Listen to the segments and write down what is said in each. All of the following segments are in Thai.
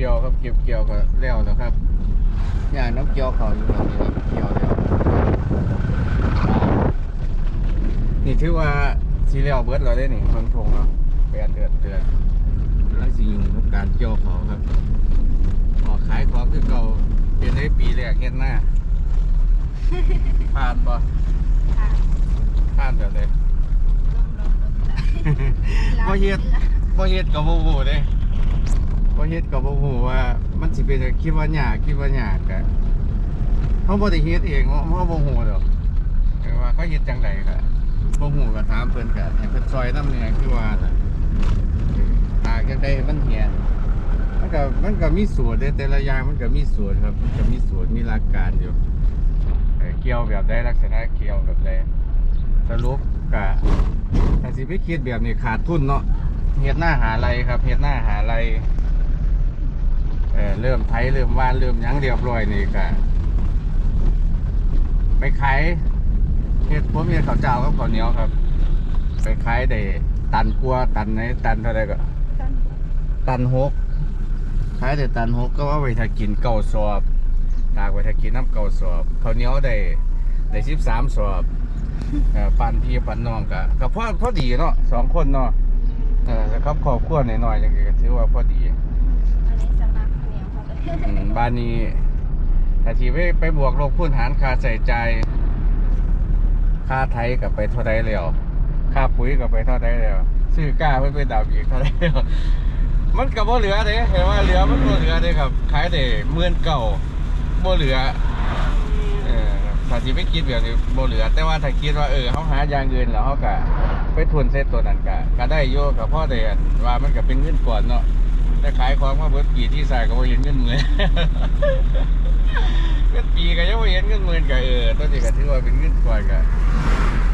เกี่ยวครับเก็บเกี่ยวก็แล้วแล้วครับอย่างน้ำเกี่ยวเขาอยู่แบบนี้ครับเกี่ยวแล้วนี่ถือว่าสีแล้วเบิดเราได้นี่คนทงเนาะแปดเดือนเดือนแล้วสิอยู่กับการเกี่ยวเขาครับออกขายของคือเก่าเป็นได้ปีแรกเฮ็ดหน้าผ่านปะค่ะผ่านแบบไหนลมลมลมได้บ่เฮ็ดบ่เฮ็ดกับบ่ฮู้เด้ บ่เฮ็ดกับบ่ฮู้ว่า มันสิเป็นคิดว่ายากคิดว่ายากก็เฮาบ่ได้เฮ็ดเองเฮาเฮาบ่ฮู้ดอกแต่ว่าเขาเฮ็ดจังไดก็บ่ฮู้ก็ถามเพิ่นก็ให้เพิ่นซอยนำแหน่คือว่าน่ะหากจังได๋มันเหียนมันก็มันก็มีสูตรแต่ละอย่างมันก็มีสูตรครับ มันก็มีสูตรมีหลักการอยู่เอ่อเกี่ยวแบบใดลักษณะเกี่ยวแบบใดสรุปก็ถ้าสิไปคิดแบบนี้ขาดทุนเนาะเฮ็ดหน้าหาไรครับเฮ็ดหน้าหาไร เออเริ่มไถเริ่มว่านเริ่มยังเรียบร้อยนี่ก็ไปขายเฮ็ดผมเฮ็ดข้าวเจ้ากับข้าวเหนียวครับ ไปขายได้ตันกลัวตันไหนตันเท่าไรก็ ตันหกขายได้ตันหกก็ว่าไว้ถ้ากินเก้าสอบตากไว้ถ้ากินน้ำเก้าสอบข้าวเหนียวได้ได้สิบสามสอบปันพี่ปันน้องก็ก็พอพอดีเนาะสองคนเนาะเออแล้วครับครอบครัวหน่อยๆอย่างนี้ก็ถือว่าพอดี อืมบ้านนี้ถ้าทีไปไปบวกลบคูณหารค่าใส่ใจายค่าไทยกับไปเท่าไรแล้วค่าปุ๋ยกับไปเท่าไรแล้วซื้อกล้าเพื่อไปดาวอีกเท่าไรแล้วมันกับบ่เหลือเด้เห็นว่าเหลือมันบ่เหลือเด้ครับขายได้เมื่อนเก่าบ่เหลือเออถ้าที่ไปคิดแบบนี้บ่เหลือ แต่ว่าถ้าคิดว่าเออเขาหาอย่างอื่นแล้วเขาก็ไปทุนเซตตัวนั้นก็ก็ได้โยกับพ่อเดือนว่ามันก็เป็นเงินก่อนเนาะ แต่ขายของมาเบิดปีที่ใส่ก็บ่เห็นเงินหมื่นเงินปีก็ยังบ่เห็นเงินหมื่นก็เออตัวนี้ก็ถือว่าเป็นเงินก่อนก็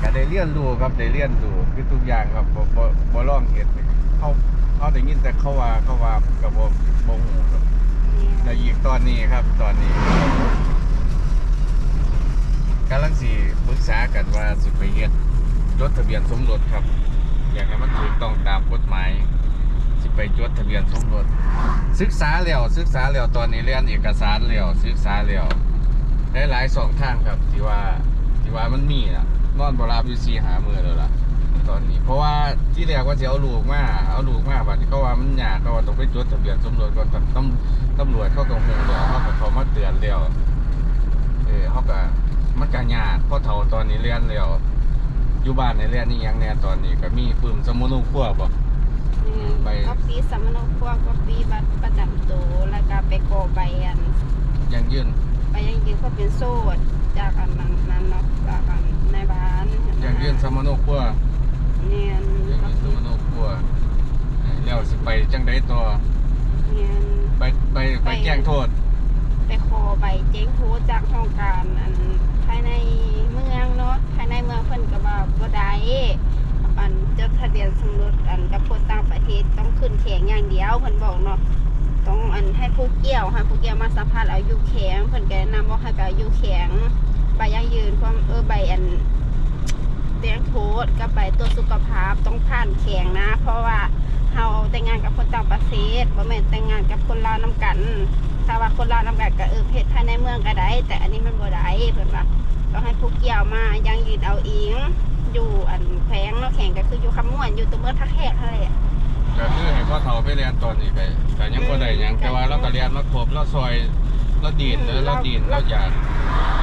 ก็ได้เรียนรู้ครับได้เรียนรู้คือทุกอย่างครับบ่บ่บ่ลองเฮ็ดเขาเขาได้ยินแต่เขาว่าเขาว่าก็บ่บ่ฮู้ครับและอีกตอนนี้ครับตอนนี้กำลังสิปรึกษากันว่าสิไปเฮ็ดจดทะเบียนสมรสครับ อยากให้มันถูกต้องตามกฎหมาย สิไปจดทะเบียนสมรสศึกษาแล้วศึกษาแล้วตอนนี้เรียนเอกสารแล้วศึกษาแล้วได้หลายสองทางครับที่ว่าที่ว่ามันมีน่ะนอนบราบอยู่สี่หามือแล้วล่ะ ตอนนี้ เพราะว่าที่แรกว่าจะเอาลูกมาเอาลูกมาบัดนี้เขาว่ามันยากเขาว่าต้องไปจดทะเบียนสมรสก่อนตำตำรวจเขาก็คงแล้วเขาก็เขามาเตือนแล้วเออเขาก็มันก็ยากเพราะเท่าตอนนี้เรียนแล้วอยู่บ้านในเรียนนี่ยังแน่ตอนนี้ก็มีปืมสมุนครัวบ่ ใบก็ปีสำเนาพวกก็ปีบัตรประจำตัวแล้วก็ไปโกอใบอันยังยื่นไปยังยืมก็เป็นโซ่จากอันนั้นนั้นเนาะจากอันในบ้านยังยื่นสมุนครัวเนียนยังก็ยื่นสปีมุนครัวเออแล้วสิไปจังไดต่อเนียนไปไปไปแจ้งโทษ ไปขอใบเจ๊งโทษจากทางการอันภายในเมืองเนาะภายในเมืองเพิ่นก็ว่าบ่ได้อัน จดทะเบียนสมรสอันกับคนต่างประเทศต้องขึ้นแข่งอย่างเดียวเพิ่นบอกเนาะต้องอันให้ผู้เกี่ยวให้ผู้เกี่ยวมาสัมภาษณ์เอาอยู่แข็งเพิ่นก็แนะนำว่าให้ไปเอาอยู่แข็งใบยังยืนความเออใบอันเตียงโทษกับใบตรวสุขภาพต้องผ่านแข็งนะ เพราะว่าเฮาแต่งงานกับคนต่างประเทศบ่แม่นแต่งงานกับคนลาวนํกันถ้าว่าคนลาวนำกันก็เออเพศภายในเมืองก็ได้แต่อันนี้มันบ่ได้เพิ่นว่าต้องให้ผู้เกี่ยวมายังยืนเอาเอง อยู่อันแขวงเนาะแข่งก็คืออยู่คำม่วนอยู่ตัวเมืองทักแขกเท่าไหร่อะก็คือให้พ่อเฒ่าไปเรียนตอนนี้ไปแต่ยังบ่ได้หยังแต่ว่าเราก็เรียนมาครบเราซอยเราดีนเด้อเราดีนเราอยาก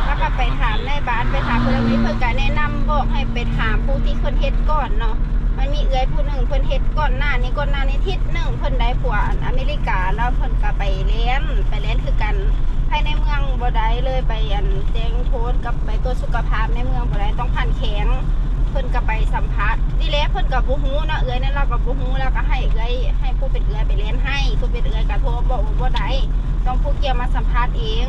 แล้วก็ไปถามในบ้านไปถามเพิ่นมีเพิ่นก็แนะนำบอกให้ไปถามผู้ที่เพิ่นเฮ็ดก่อนเนาะมันมีเอื้อยผู้หนึ่งเพิ่นเฮ็ดก่อนหน้านี้ก่อนหน้านี้ทิศหนึ่งเพิ่นได้ผัวอันอเมริกาแล้วเพิ่นก็ไปเรียนไปเรียนคือกันภายในเมืองบ่ได้เลยไปอันแจ้งโทษกับไปตรวจสุขภาพในเมืองบ่ได้ต้องผ่านแข็ง เพิ่นก็ไปสัมภาษณ์นี่แหละเพิ่นก็บ่ฮู้เนาะเอื้อยนั่นเราก็บ่ฮู้แล้วก็ให้เอื้อยให้ผู้เป็นเอื้อยไปเรียนให้ผู้เป็นเอื้อยก็โทรบอกว่าบ่ได้ต้องผู้เกี่ยวมาสัมภาษณ์เอง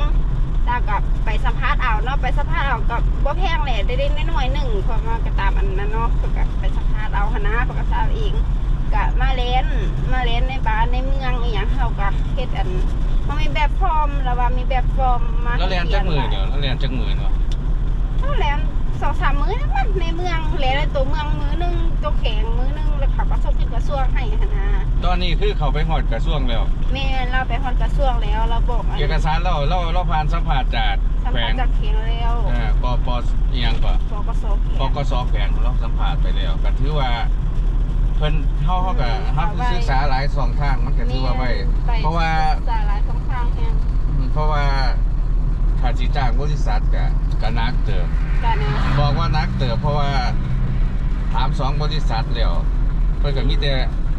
แล้วก็ไปสัมภาษณ์เอาเนาะไปสัมภาษณ์เอาก็บ่แพงแหละได้ๆน้อยๆหนึงเพราะว่าก็ตามอันนั้นเนาะเพิ่นก็ไปสัมภาษณ์เอาหันนะเพิ่นก็ทราบเองก็มาเรียนมาเรียนในบ้านในเมืองอีหยังเฮาก็เฮ็ดอันมันมีแบบฟอร์มแล้วว่ามีแบบฟอร์มมาเราเรียนจักมือเดี๋ยวเราเรียนจักมือเนาะเฮาเรียน 2-3มื้อนั่นมันในเมืองแล้วในตัวเมืองมือหนึงตัวแข็งมือหนึงแล้วเขาก็ส่งขึ้นกระทรวงให้หั่นนะตอนนี้คือเขาไปหอดกระทรวงแล้วแม่เราไปฮอดกระทรวงแล้วเราบอกอันเอกสารเราเราเราผ่านสัมผัสจากสัมแขวภาษงณ์จากเขียงแล้วเอ่อปปเอียงกว่า ปกสเขียปง กสแขวงเราสัมผัสไปแล้วก็ถือว่าเพิ่นเฮาเฮาก็อืมเฮาเอาไว้ศึกษาหลายสองทางมันก็ถือว่าไว้ไปเพราะว่า สายหลายสองทางแฮงเพราะว่าค่าสิจ้างบริษัทก็ ก็นักเติบกันนะบอกว่านักเติบเพราะว่าถามสองบริษัทแล้วเพิ่นก็มีแต่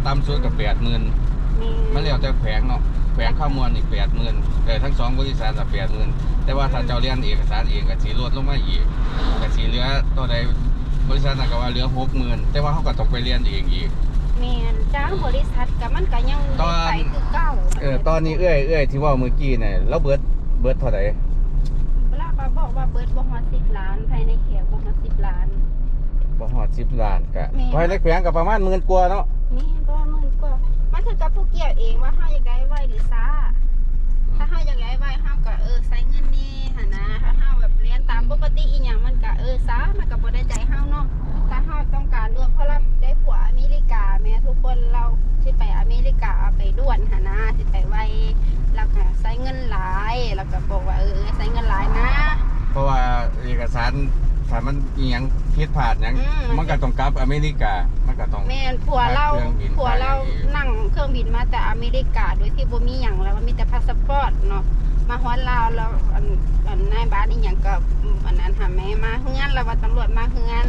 ต่ำสุดก็80,000มีมันแล้วแต่แขวงเนาะแขวงข้ามวลอีก80,000แต่ทั้งสองบริษัทละ80,000แต่ว่าถ้าเจ้าเรียนเอกสารเองก็สิลดลงมาอีกก็สิเหลือตัวใดบริษัทนั้นก็ว่าเหลือ60,000แต่ว่าเขาก็ต้องไปเรียนเองอีก แม่นจ้างบริษัทก็มันก็ยังตอน ไปคือเก่าเออตอนนี้เอ้ยเอ้ยที่ว่าเมื่อกี้เนี่ยเราเบิดเบิดเท่าไหร่เวลาก็บอกว่าเบิดบ่ฮอด10ล้านภายในเขตบ่ฮอด10ล้าน บ่ฮอด10ล้านก็แม่ ภายในแขวงก็ประมาณหมื่นกว่าเนาะนี่ก็หมื่นกว่ามันคือกับผู้เกี่ยวเองว่าเฮาอยากได้ไวหรือซ่าถ้าเฮาอยากย้ายไว้เฮาก็เออใช้เงินนี่หั่นนะถ้าเฮาแบบเรียนตามปกติอีหยังมันก็เออซะมันก็บ่ได้ใจเฮาเนาะถ้าเฮาต้องการร่วมเพราะเราได้ผัวอเมริกาแม้ทุกคนเราสิไปอเมริกาไปด่วนหั่นนะสิไปไวแล้วก็ใช้เงินหลายแล้วก็บอกว่าเออใช้เงินหลายนะ เพราะว่าเอก สารถ้ามันอีหยังผิดพลาดหยังอืม มันก็ต้องกลับอเมริกา มันก็ต้องแม่นผัวเราเครื่องบินผัวเราไปนั่งเครื่องบินมาแต่อเมริกาโดยที่บ่มีหยังแล้วมันมีแต่พาสปอร์ตเนาะมาฮอดลาวแล้วอันอันนายบ้านอีหยังก็อืมอันนั้นหาแม่มาเฮือนแล้วว่าตำรวจมาเฮือน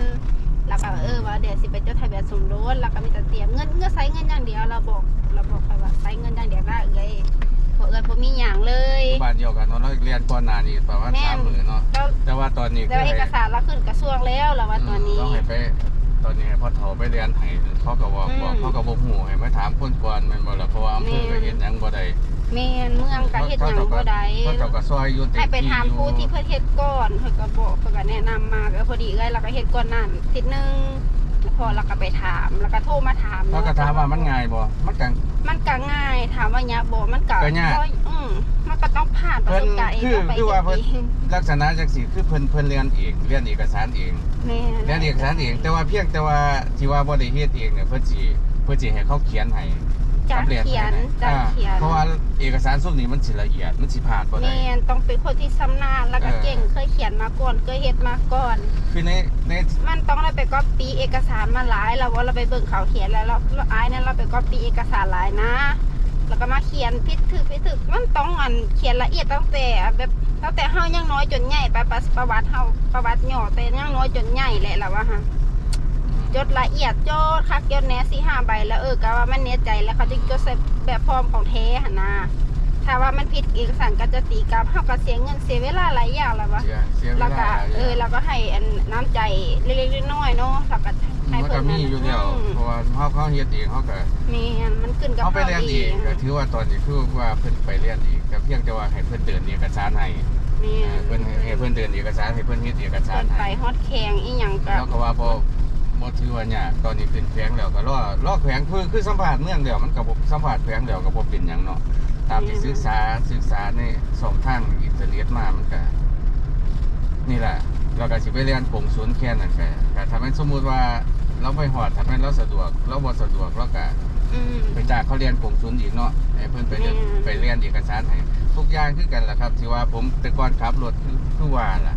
แล้วก็เออว่าเดี๋ยวสิไปจดทะเบียนสมรสแล้วก็มีแต่เตรียมเงินเงินใช้เงินอย่างเดียวเราบอกเราบอกไปว่าใช้เงินอย่างเดียวได้เอ้ย เพราะเอ้ยบ่มีหยังเลยบ้านเดียวกันเนาะเราเรียนก่อนหน้านี้ประมาณแม่นสามมื้อเนาะแล้วแต่ว่าตอนนี้แล้วเอกสารเราขึ้นกระทรวงแล้วแล้วว่าตอนนี้เราให้ไปตอนนี้ให้พ่อเฒ่าไปเรียนให้เขาก็บอกอืมบอกเขาก็บ่ฮู้ให้มาถามคนก่อนแม่นบ่ล่ะเพราะว่าอำเภอก็เฮ็ดหยังบ่ได้แม่นเมืองก็เฮ็ดหยังบ่ได้เขาเจ้าก็ซอยอยู่เต็มให้ไปที่ถามอยู่ผู้ที่เพื่อเฮ็ดก่อนเพิ่นก็บอกเพิ่นก็แนะนำมาก็พอดีเอ้ยเราก็เฮ็ดก่อนนั่นทิศหนึงแล้ว พอเราก็ไปถาม แล้วก็โทรมาถามเขาก็ถามว่ามันง่ายบ่มันก็มันก็ง่ายถามว่ายากบ่มันก็ก็ยากบ่อืมมันก็ต้องผ่านประเพิ่สนบการณ์เองคือต้องไปคือว่าเพิ่น เองลักษณะจังซี่คือเพิ่นเพิ่นเรียนเองเรียนเอกสารเองแม่เรียนเอกสารเองแต่ว่าเพียงแต่ว่าที่ว่าบ่ได้เฮ็ดเองเนี่ยเพิ่นสิเพิ่นสิให้เขาเขียนให้ จากสำร็จเขียนให้จากอ่าเขียนเพราะว่าเอกสารส่วนนี้มันสิละเอียดมันสิผ่านบ่ได้ แม่นต้องเป็นคนที่ชำนาญแล้วก็เออ เก่งเคยเขียนมาก่อนเคยเฮ็ดมาก่อน คือในในมันต้องได้ไปก๊อปปี้เอกสารมาหลายแล้วว่าเราไปเบิ่งเขาเขียนแล้วเราเราอายเนี่ยเราไปก๊อปปี้เอกสารหลายนะ แล้วก็มาเขียนพิดถึกพิดถึกมันต้องอันเขียนละเอียดตั้งแต่แบบตั้งแต่เฮายังน้อยจนใหญ่ไปประประวัติเฮาประวัติย่อแต่ยังน้อยจนใหญ่แหละล่ะว่าฮะ จดละเอียดจดคักจดแหน่สี่ห้าใบแล้วเออก็ว่ามันเนียใจแล้วเขาจะจดใส่แบบพร้อมของแท้หั่นนะถ้าว่ามันผิดเอกสารก็จะตีกลับเฮาก็เสียเงินเสียเวลาหลายอย่างแล้ววะเสียเสียเวแล้วก็ลาเออแล้วก็ให้อันน้ำใจเล็กๆน้อยๆเนาะแล้วก็ให้มันเพิ่ก็นมีอยู่แล้วอืมเพราะว่าเขาเขาเฮ็ดเองเขาก็มีอันมันขึ้นกับเขาไปเรียนเเองก็ถือว่าตอนนี้คือว่าเพิ่นไปเรียนเองก็เพียงแต่ว่าให้เพิ่นเดินเอกสารให้มีเออเพิ่นให้ให้เพิ่นเดินเอกสารให้เพิ่นเฮ็ดเอกสารเพิ่นไปให้ฮอดแข่งอีหยังก็แล้วก็ว่าบ่ บ่ถือว่าเนี่ยากตอนนี้ขึ้นแขวงแล้วก็รอรอแขวงคือคือสัมภาษณ์เมืองแล้วมันก็บ่สัมภาษณ์แขวงแล้วก็บ่เป็นหยังเนาะตามที่ศึกษาศึกษาในสองทางอินเทอร์เน็ตมามันก็นี่แหละเราก็สิไปเรียนกงศูนย์แค่นั้นก็ก็ถ้ามันสมมุติว่าเราไปฮอดถ้ามันเราสะดวก เราบ่สะดวกเราก็อืมไปจากเขาเรียนกงศูนย์อีกเนาะให้เพิ่นไปเรียนแม่นไปเรียนเอกสารให้ทุกอย่างคือกันแหละครับที่ว่าผมแต่ก่อนขับรถคือคือว่าล่ะ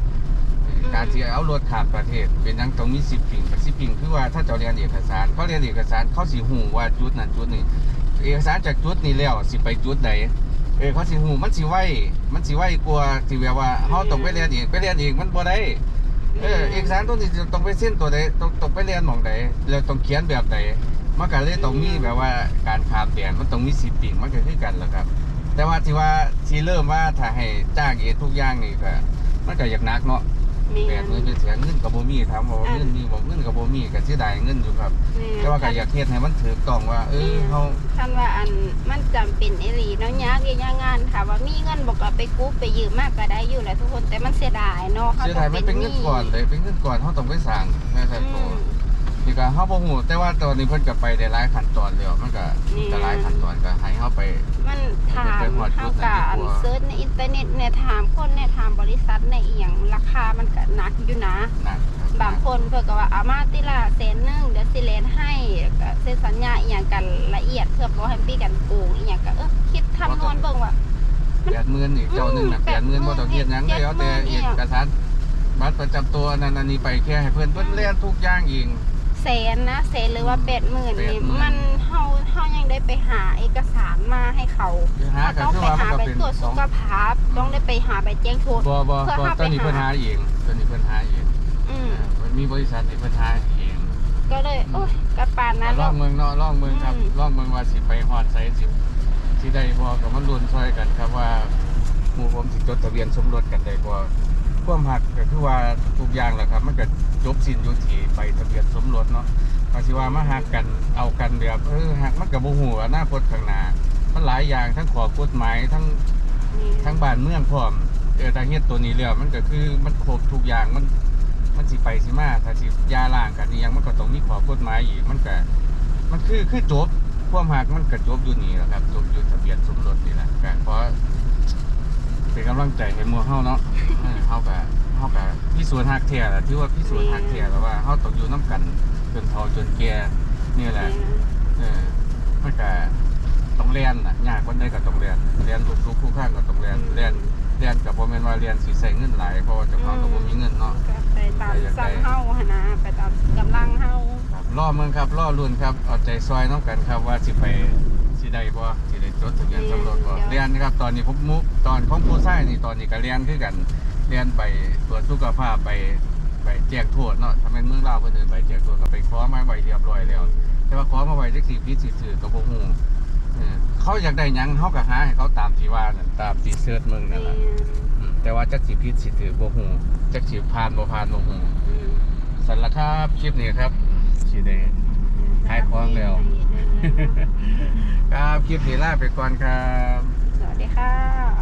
การที่เอารถขามประเทศ เป็นยังต้องมีสิบปิ่งสิบปิ่งคือว่าถ้าเจ้าเรียนเอกสารเขาเรียนเอกสารเขาสิหูว่าจุดนั้นจุดนี้เอกสารจากจุดนี้แล้วสิไปจุดใดเออเขาสิหูมันสิไวมันสิไวกว่าที่แบบว่าเขาต้องไปเรียนเองไปเรียนเองมันบ่ได้เออเอกสารตัวนี้ต้องไปเส้นตัวใดต้องต้องไปเรียนหมองใดแล้วต้องเขียนแบบใดมันก็เลยต้องมีแบบว่าการขามแดนมันต้องมีสิบปิ่งมันก็คือกันแหละครับ แต่ว่าที่ว่าที่เริ่มว่าถ้าให้จ้างเองทุกอย่างนี่ก็มันก็อยากนักเนาะ มีแปดหมื่นเป็นเสียเงินกับโบมีถามว่าเงินมีบอกเงินกับโบมีก็เสียดายเงินอยู่ครับ แต่ว่าก็อยากเฮ็ดให้มันถูกต้องว่า เออเฮาท่านว่าอันมันจำเป็นอีหลีเนาะยากอีหยังงานค่ะ ว่ามีเงินบอกก็ไปกู้ไปยืมมากก็ได้อยู่แหละทุกคนแต่มันเสียดายเนาะเสียดายมันเป็นเงินก่อนเลยเป็นเงินก่อนเฮาต้องไปสร้างแม่ท่านโตอืม นี่ก็เฮาบ่ฮู้แต่ว่าตอนนี้เพิ่นก็ไปได้หลายขั้นตอนแล้วมันก็นี่ ก็หลายขั้นตอนก็ให้เฮาไป มันถามไปฮอดจุเท่าดไหนกับดีกว่าเซิร์ชในอินเทอร์เน็ตเนี่ยถามคนเนี่ยถามบริษัทในเอียงราคามันก็หนักอยู่นะหนักครับบางคคนเพื่อก็ว่าเอามาติละแสนหนึงเดี๋ยวสิเลนให้ก็เซ็นสัญญาอีหยังกันละเอียดเพื่อบ่ให้ปีกันโกงอีหยังก็เออคิดคำนวณเบิ่งว่าแปดหมื่นอีกเจ้าหนึ่งน่ะอืมแปดหมื่นบ่ต้องเฮ็ดหยังแปได้ดเอาแต่หมื่นเอกสารบัตรประจำตัวนั่นอันนี้ไปแค่ให้เพิ่นเพิ่นเรียนทุกอย่างเอง แสนนะแสนหรือว่าแปดหมื่นนี่80,000 มันเฮาเฮายังได้ไปหาเอกสารมาให้เขาคือหาเขาก็ต้องคือไปว่ามันหาก็ไปเป็นตรวจขสุองขภาพ ต้องได้ไปหาไปแจ้งโทษ บ่บ่เพื่อบ่หาตอนนี้ไปหา เพิ่นหาเองตอนนี้เพิ่นหาเองอืม อ่ามันมีบริษัทที่เพิ่นหาเองก็เลยโอ้ยกระปานนั้นลองเมืองเนาะลองเมืองครับอืม ลองเมืองว่าสิไปฮอดไสสิสิได้บ่ก็มันลุ้นช่วยกันครับว่าหมู่ผมสิจดทะเบียนสมรสกันได้บ่ ความหักก็คือว่าทุกอย่างแหละครับ มันก็จบสิ้นอยู่ที่ไปทะเบียนสมรสเนาะก็สิว่ามาหักกันเอากันแบบเออหักมันก็บ่ฮู้อนาคตข้างหน้ามันหลายอย่างทั้งขอกฎหมายทั้งนี่ทั้งบ้านเมืองพร้อมเออถ้าเฮ็ดตัวนี้แล้วมันก็คือมันครบทุกอย่างมันมันสิไปสิมาถ้าสิยาล้างกันอีหยังมันก็ต้องมีข้อกฎหมายอีกมันก็มันคือคือจบความหักมันก็จบอยู่นี่แหละครับจบอยู่ทะเบียนสมรสนี่แหละก็ขอเป็นกำลังใจให้หมู่เฮาเนาะ เออเฮาก็เฮาก็พิสูจน์ฮักแท้ล่ะที่ว่าพิสูจน์ฮักแท้แล้วว่าเฮาต้องอยู่นํกันจนเฒ่าจนแก่นี่แหละ เออมันก็ต้องเรียนน่ะยากวันใดก็ต้องเรียนเรียนทุกๆคู่ข้างก็ต้องเรียนเรียนเรียนกับบ่แม่นว่าเรียนสิใช้เงินหลายเพราะว่าเจ้าของก็บ่มีเงินเนาะก็ไปตามสั่งเฮาหนนะไปตามกำลังเฮา ครับรอเมืองครับรอรุ่นครับเอาใจซอยน้องกันครับว่าสิไป สิได้บ่สิได้จดทะเบียนสมรสบ่เรียนครับตอนนี้ผมมุกตอนของผู้ชายนี่ตอนนี้ก็เรียนคือกันเรียนไปตรวจสุขภาพไปไปแจ้งโทษเนาะถ้าเป็นเมืองลาวเพิ่นเดินไปแจ้งโทษก็ไปขอมาไว้เรียบร้อยแล้ว แต่ว่าขอมาไว้จักสิผิดสิถือก็บ่ฮู้เออเขาอยากได้หยังเฮาก็หาให้เขาตามที่ว่านั่นตามที่เสิร์ชเมืองนั่นล่ะอืมแต่ว่าจักสิผิดสิถือบ่ฮู้จักสิผ่านบ่ผ่านบ่ฮู้อืมสั่นละครับคลิปนี้ครับสิได้ขายของแล้ว ครับคลิปนี้ลาไปก่อนครับ สวัสดีค่ะ